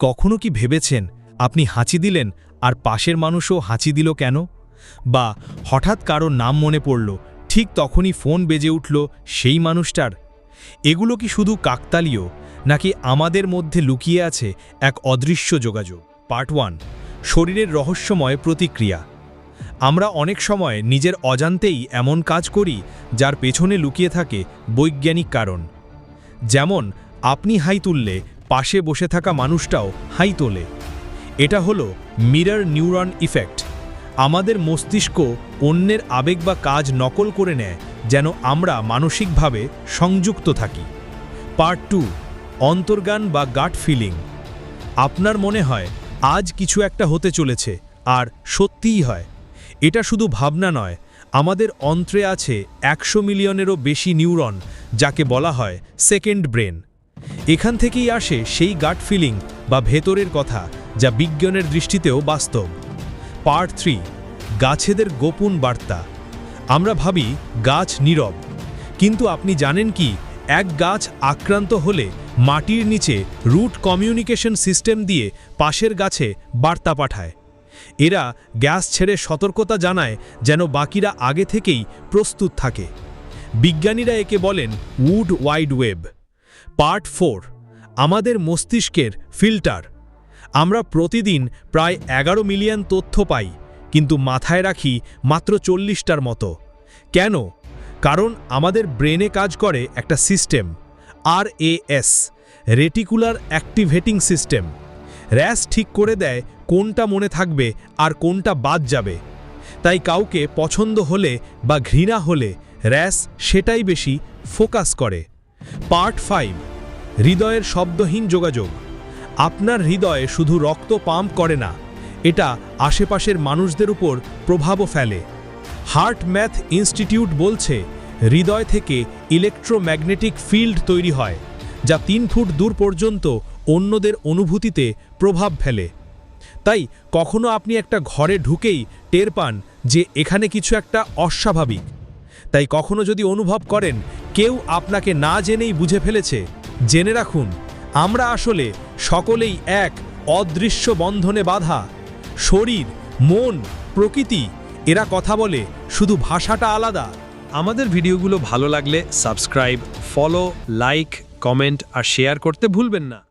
কখনো কি ভেবেছেন আপনি হাঁচি দিলেন আর পাশের মানুষও হাঁচি দিল কেন? বা হঠাৎ কারও নাম মনে পড়ল, ঠিক তখনই ফোন বেজে উঠল সেই মানুষটার? এগুলো কি শুধু কাকতালীয়, নাকি আমাদের মধ্যে লুকিয়ে আছে এক অদৃশ্য যোগাযোগ? পার্ট ওয়ান, শরীরের রহস্যময় প্রতিক্রিয়া। আমরা অনেক সময় নিজের অজান্তেই এমন কাজ করি যার পেছনে লুকিয়ে থাকে বৈজ্ঞানিক কারণ। যেমন, আপনি হাই তুললে পাশে বসে থাকা মানুষটাও হাই তোলে। এটা হলো মিরর নিউরন ইফেক্ট। আমাদের মস্তিষ্ক অন্যের আবেগ বা কাজ নকল করে নেয়, যেন আমরা মানসিকভাবে সংযুক্ত থাকি। পার্ট টু, অন্তর্গান বা গাট ফিলিং। আপনার মনে হয়, আজ কিছু একটা হতে চলেছে, আর সত্যিই হয়। এটা শুধু ভাবনা নয়, আমাদের অন্ত্রে আছে একশো মিলিয়নেরও বেশি নিউরন, যাকে বলা হয় সেকেন্ড ব্রেন। এখান থেকেই আসে সেই গাট ফিলিং বা ভেতরের কথা যা বিজ্ঞানের দৃষ্টিতেও বাস্তব। পার্ট থ্রি, গাছেদের গোপন বার্তা। আমরা ভাবি গাছ নীরব, কিন্তু আপনি জানেন কি, এক গাছ আক্রান্ত হলে মাটির নিচে রুট কমিউনিকেশন সিস্টেম দিয়ে পাশের গাছে বার্তা পাঠায়। এরা গ্যাস ছেড়ে সতর্কতা জানায় যেন বাকিরা আগে থেকেই প্রস্তুত থাকে। বিজ্ঞানীরা একে বলেন world wide web. Part four, আমাদের মস্তিষ্কের ফিল্টার। আমরা প্রতিদিন প্রায় এগারো মিলিয়ন তথ্য পাই, কিন্তু মাথায় রাখি মাত্র চল্লিশটার মতো। কেন? কারণ আমাদের ব্রেনে কাজ করে একটা system, R S, reticular activating system. RAS ঠিক করে দেয় কোনটা মনে থাকবে আর কোনটা বাদ যাবে। তাই কাউকে পছন্দ হলে বা ঘৃণা হলে র্যাস সেটাই বেশি ফোকাস করে। পার্ট ফাইভ, হৃদয়ের শব্দহীন যোগাযোগ। আপনার হৃদয়ে শুধু রক্ত পাম্প করে না, এটা আশেপাশের মানুষদের উপর প্রভাবও ফেলে। হার্ট ম্যাথ ইনস্টিটিউট বলছে, হৃদয় থেকে ইলেকট্রোম্যাগনেটিক ফিল্ড তৈরি হয়, যা তিন ফুট দূর পর্যন্ত অন্যদের অনুভূতিতে প্রভাব ফেলে। তাই, কখনো আপনি একটা ঘরে ঢুকেই টের পান যে এখানে কিছু একটা অস্বাভাবিক। তাই কখনো যদি অনুভব করেন কেউ আপনাকে না জেনেই বুঝে ফেলেছে। জেনে রাখুন, আমরা আসলে সকলেই এক অদৃশ্য বন্ধনে বাধা। শরীর, মন, প্রকৃতি, এরা কথা বলে, শুধু ভাষাটা আলাদা। আমাদের ভিডিওগুলো ভালো লাগলে সাবস্ক্রাইব, ফলো, লাইক, কমেন্ট আর শেয়ার করতে ভুলবেন না।